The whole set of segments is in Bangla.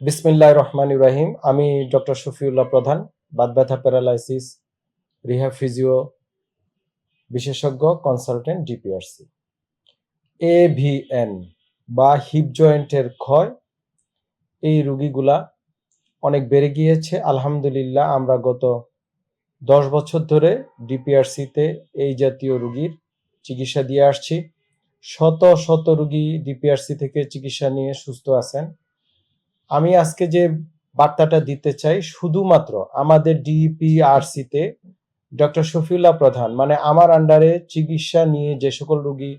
বিসমিল্লাহ রহমান ইব্রাহিম আমি ডক্টর শফিউল্লাহ প্রধান বাদ ব্যথা প্যারালাইসিস, রিহা ফিজিও বিশেষজ্ঞ, কনসালটেন্ট, ডিপিআরসি। এভিএন বা হিপ জয়েন্টের ক্ষয়, এই রুগীগুলা অনেক বেড়ে গিয়েছে। আলহামদুলিল্লাহ, আমরা গত দশ বছর ধরে ডিপিআরসিতে এই জাতীয় রুগীর চিকিৎসা দিয়ে আসছি। শত শত রুগী ডিপিআরসি থেকে চিকিৎসা নিয়ে সুস্থ আছেন। আমি আজকে যে বার্তাটা দিতে চাই, শুধুমাত্র আমাদের ডিপিআরসিতে ডক্টর শফিউল্লাহ প্রধান মানে আমার আন্ডারে চিকিৎসা নিয়ে যে সকল রুগী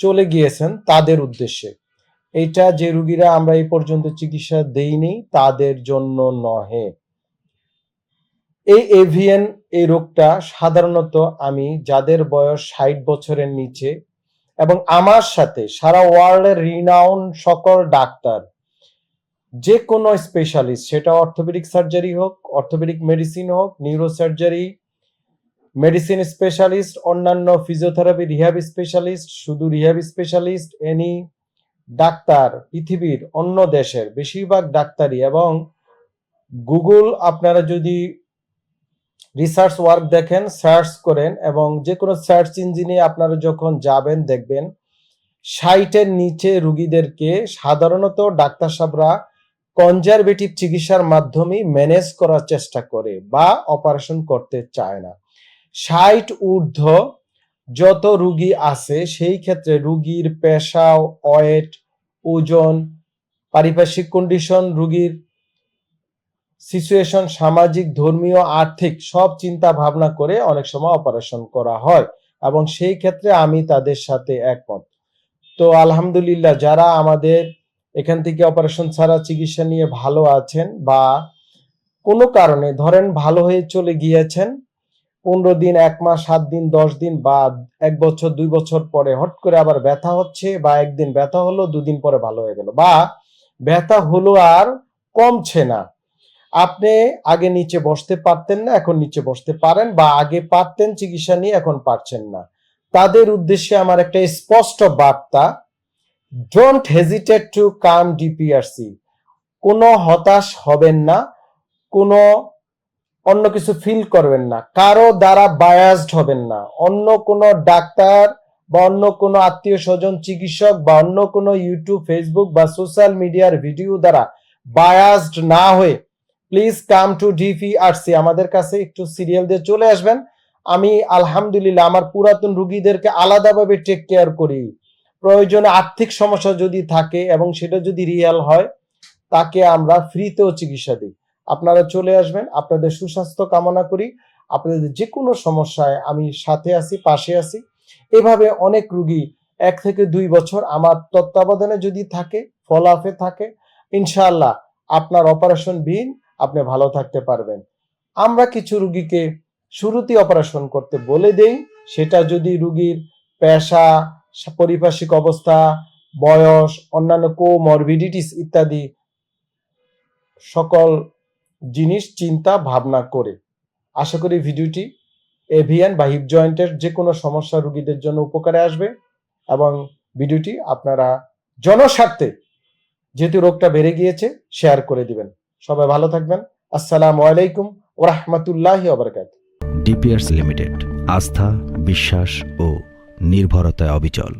চলে গিয়েছেন, তাদের উদ্দেশ্যে। এটা যে রুগীরা আমরা এই পর্যন্ত চিকিৎসা দেইনি, তাদের জন্য নহে। এই এভিএন এই রোগটা সাধারণত আমি যাদের বয়স ষাট বছরের নিচে এবং আমার সাথে সারা ওয়ার্ল্ডের রিনাউন সকল ডাক্তার যে কোনো স্পেশালিস্ট সেটা অর্থোপেডিক সার্জারি হোক অর্থোপেডিক মেডিসিন হোক নিউরো সার্জারি মেডিসিন স্পেশালিস্ট অন্যান্য ফিজিওথেরাপি রিহ্যাব স্পেশালিস্ট শুধু রিহ্যাব স্পেশালিস্ট এনি ডাক্তার পৃথিবীর অন্য দেশের বেশিরভাগ ডাক্তারই এবং গুগল আপনারা যদি রিসার্চ ওয়ার্ক দেখেন সার্চ করেন এবং যে কোনো সার্চ ইঞ্জিনে আপনারা যখন যাবেন, দেখবেন সাইটের নিচে রুগীদেরকে সাধারণত ডাক্তার সাহেবরা কনজারভেটিভ চিকিৎসার মাধ্যমে ম্যানেজ করার চেষ্টা করে বা অপারেশন করতে চায় না। ষাট ঊর্ধ্ব যত রুগী আছে, সেই ক্ষেত্রে রুগীর পেশা, ওয়েট, ওজন, পারিপার্শ্বিক কন্ডিশন রুগীর সিচুয়েশন সামাজিক, ধর্মীয়, আর্থিক সব চিন্তা ভাবনা করে অনেক সময় অপারেশন করা হয় এবং সেই ক্ষেত্রে আমি তাদের সাথে একমত। তো আলহামদুলিল্লাহ, যারা আমাদের এখান থেকে অপারেশন ছাড়া চিকিৎসা নিয়ে ভালো আছেন বা কোনো কারণে ধরেন ভালো হয়ে চলে গিয়েছেন, পনেরো দিন, এক মাস, সাত দিন, দশ দিন বা এক বছর, দুই বছর পরে হট করে আবার ব্যথা হচ্ছে বা একদিন ব্যথা হলো, দুদিন পরে ভালো হয়ে গেল বা ব্যথা হলো আর কমছে না। আপনি আগে নিচে বসতে পারতেন না, এখন নিচে বসতে পারেন বা আগে পারতেন, চিকিৎসা নিয়ে এখন পারছেন না। তাদের উদ্দেশ্যে আমার একটা স্পষ্ট বার্তা don't hesitate to come DPRC কোনো হতাশ হবেন না, কোনো অন্য কিছু ফিল করবেন না, কারও দ্বারা বায়াসড হবেন না। অন্য কোনো ডাক্তার বা অন্য কোনো আত্মীয় স্বজন, চিকিৎসক বা অন্য কোনো ইউটিউব ফেসবুক বা সোশ্যাল মিডিয়ার ভিডিও দ্বারা বায়াসড না হয়ে প্লিজ কাম টু ডিপিআরসি আমাদের কাছে একটু সিরিয়াল দিয়ে চলে আসবেন। আমি আলহামদুলিল্লাহ, আমার পুরাতন রুগীদেরকে আলাদাভাবে টেক কেয়ার করি। প্রয়োজনে আর্থিক সমস্যা যদি থাকে এবং সেটা যদি রিয়েল হয়, তাকে আমরা ফ্রিতেও চিকিৎসা দিই। আপনারা চলে আসবেন, আপনাদের সুস্বাস্থ্য কামনা করি। আপনাদের যে কোনো সমস্যায় আমি সাথে আছি, পাশে আছি। এভাবে অনেক রুগী এক থেকে দুই বছর আমার তত্ত্বাবধানে যদি থাকে ফলাফে থাকে, ইনশাআল্লাহ আপনার অপারেশন বিহীন আপনি ভালো থাকতে পারবেন। আমরা কিছু রুগীকে শুরুতে অপারেশন করতে বলে দেই, সেটা যদি রুগীর পেশা পরিপার্শ্বিক অবস্থা, বয়স, অন্যান্য কোমরবিডিটিস ইত্যাদি সকল জিনিস চিন্তা ভাবনা করে। আশা করি ভিডিওটি এভিয়ান বা হিপ জয়েন্টের যে কোনো সমস্যা রুগীদের জন্য উপকারে আসবে এবং ভিডিওটি আপনারা জনস্বার্থে যেহেতু রোগটা বেড়ে গিয়েছে শেয়ার করে দিবেন। সবাই ভালো থাকবেন। আসসালামু আলাইকুম ওরহমতুল্লাহি ওবরকাত ডিপিআরস লিমিটেড আস্থা, বিশ্বাস ও নির্ভরতায় অবিচল।